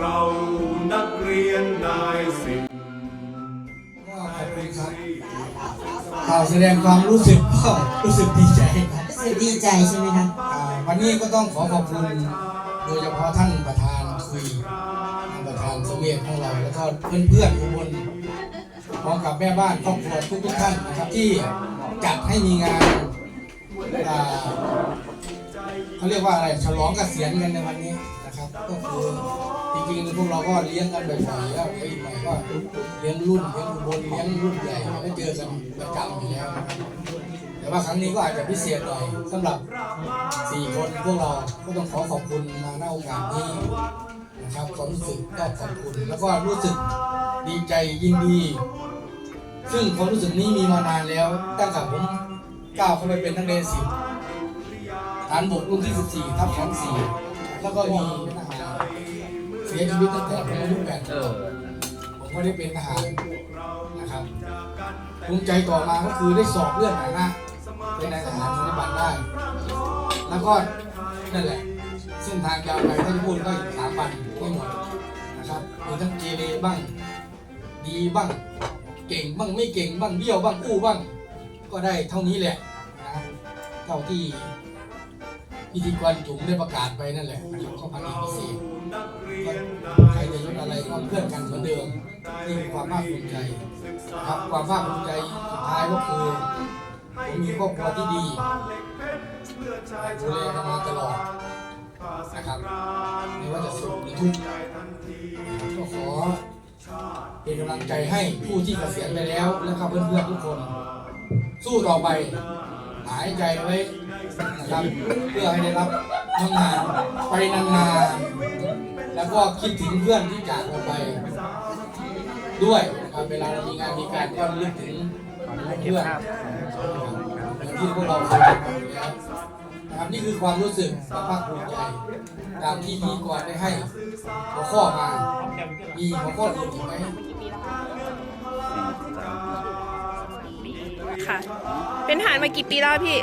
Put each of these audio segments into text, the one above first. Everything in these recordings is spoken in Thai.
รียนนายสิบก็ขอบคุณครับข่าวแสดงความรู้สึกก็รู้สึกดีใจครับรู้สึกดีใจใช่ไหมครับอ่าวันนี้ก็ต้องขอขอบคุณโดยเฉพาะท่านประธานคุยท่านประธานสมเด็จของเราแล้วก็เพื่อนๆอุบลพร้อมกับแม่บ้านครอบครัวทุกๆท่านนะครับที่จัดให้มีงานอ่าเขาเรียกว่าอะไรฉลองเกษียณกันในวันนี้นะครับ ก็คือ จริงๆพวกเราก็เลี้ยงกันบ่อยๆแล้วเดี๋ยวอีกหน่ก็เลี้ยงรุ่นเลี้ยงบลเลี้ยงรุ่นใหญ่ก็เจอกันประจำอยู่แล้วแต่ว่าครั้งนี้ก็อาจจะพิเศษหน่อยสำหรับสี่คนพวกเราก็ต้องขอขอบคุณมาณโอกาสนี้นะครับความรู้สึกก็ขอบคุณแล้วก็รู้สึกดีใจยินดี ซึ่งความรู้สึกนี้มีมานานแล้ว ตั้งแต่ผมก้าวเข้าไปเป็นนักเรียนสิบฐานบกรุ่นที่ 14ทับของสี่แล้วก็มีทหาร เสียชีวิตตั้งแต่ผมอายุแปดขวบผมก็ได้เป็นทหารนะครับภูมิใจต่อมาก็คือได้สอบเลื่อนฐานะเป็นนายทหารปฏิบัติได้ แล้วก็นั่นแหละเส้นทางยาวไปถ้าจะพูดก็อีกสามวันไม่หมดนะครับมีทั้งเกเรบ้าง ดีบ้าง เก่งบ้างไม่เก่งบ้างเบี้ยวบ้างอู้บ้าง ก็ได้เท่านี้แหละนะครับเท่าที่ พิธีกรจุ๋มได้ประกาศไปนั่นแหละนะครับก็พันเอกพิเศษใครจะยศอะไรก็เพื่อนกันเหมือนเดิมนี่คือความภาคภูมิใจครับความภาคภูมิใจสุดท้ายก็คือผมมีครอบครัวที่ดีดูแลกันมาตลอดนะครับไม่ว่าจะสุขหรือทุกข์ก็ขอเป็นกำลังใจให้ผู้ที่เกษียณไปแล้วและก็เพื่อนๆทุกคน สู้ต่อไป หายใจไว้นะครับเพื่อให้ได้รับทำงานไปนานๆแล้วก็คิดถึงเพื่อนที่จากเราไป ด้วยนะครับเวลาเรามีงานมีการก็ระลึกถึงเพื่อนเหมือนที่พวกเราเคยทำอยู่แล้วนะครับนี่คือความรู้สึกและภาคภูมิใจตามที่มีก่อนได้ให้หัวข้อมา มีหัวข้ออื่นอีกไหม ค่ะ เป็นทหารมากี่ปีแล้วพี่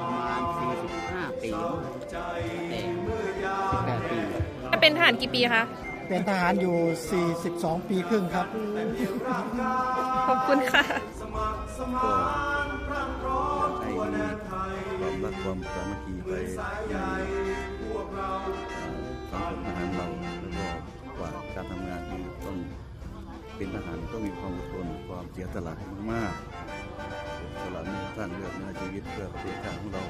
ประมาณ45ปีแต่18ปี เป็นทหารกี่ปีคะ เป็นทหารอยู่ 42 ปีครึ่งครับ ขอบคุณค่ะ ก็ให้มีความรักความสามัคคีไปใน เป็นทหารต้องมีความอดทนความเสียสละให้มากๆเสียสละเนื้อท่านเลือดเนื้อชีวิตเพื่อประเทศชาติของเรา